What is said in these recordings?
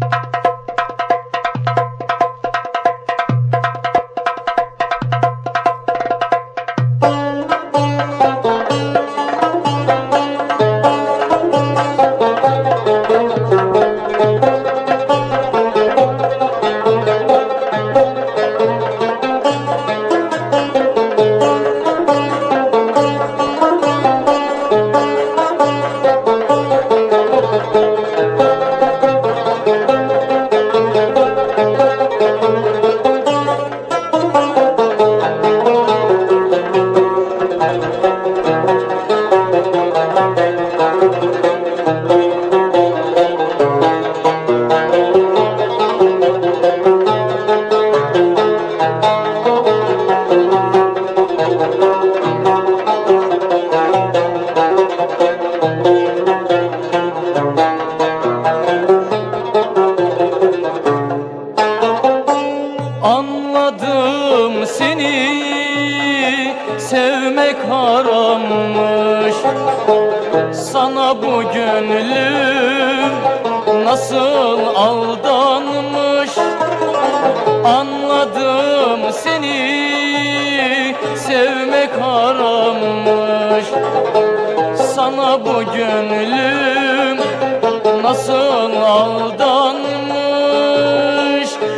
you Anladım seni sevmek harammış. Sana bu nasıl aldanmış? Anladım seni sevmek harammış. Sana bu gönlüm nasıl aldanmış?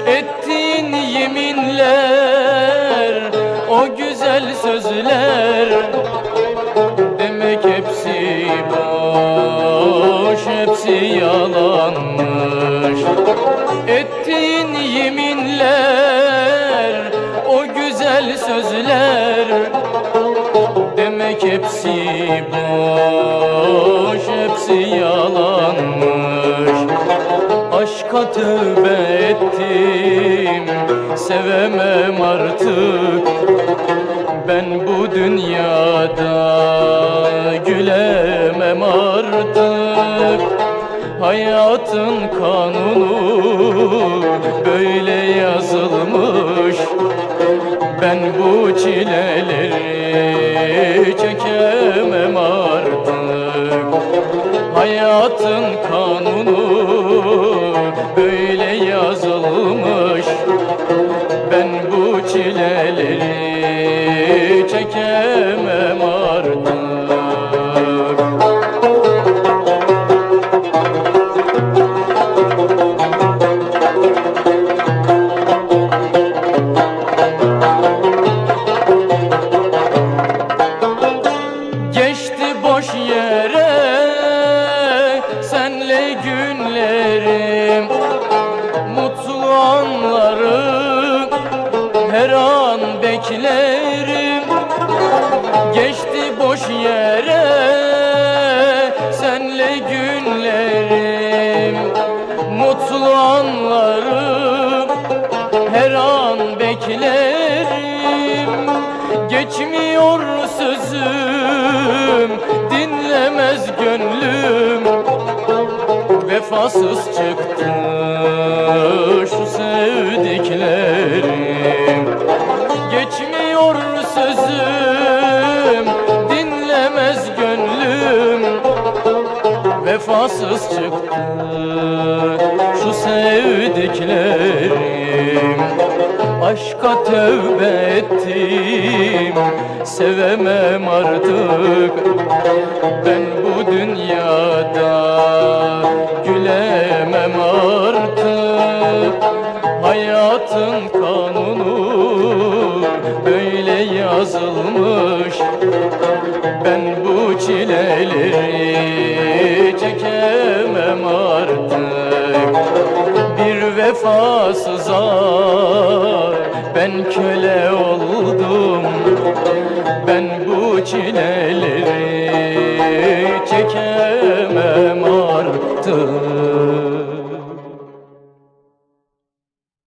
Ettiğin yeminler o güzel sözler. Demek hepsi boş hepsi yalanmış güzel sözler. Demek hepsi boş, hepsi yalanmış. Aşka tövbe ettim, sevemem artık. Ben bu dünyada gülemem artık. Hayatın kanunu böyle bu çileleri çekemem artık. Hayatın kanunu böyle yazılmış beklerim Geçmiyor sözüm dinlemez gönlüm. Vefasız çıktı şu sevdiklerim Vefasız çıktı. Şu sevdiklerim Aşka tövbe ettim. Sevemem artık. Ben bu dünyada Gülemem artık. Hayatın yazılmış. Ben bu çileleri Çekemem artık. Bir vefasıza ben köle oldum. Ben bu çileleri çekemem artık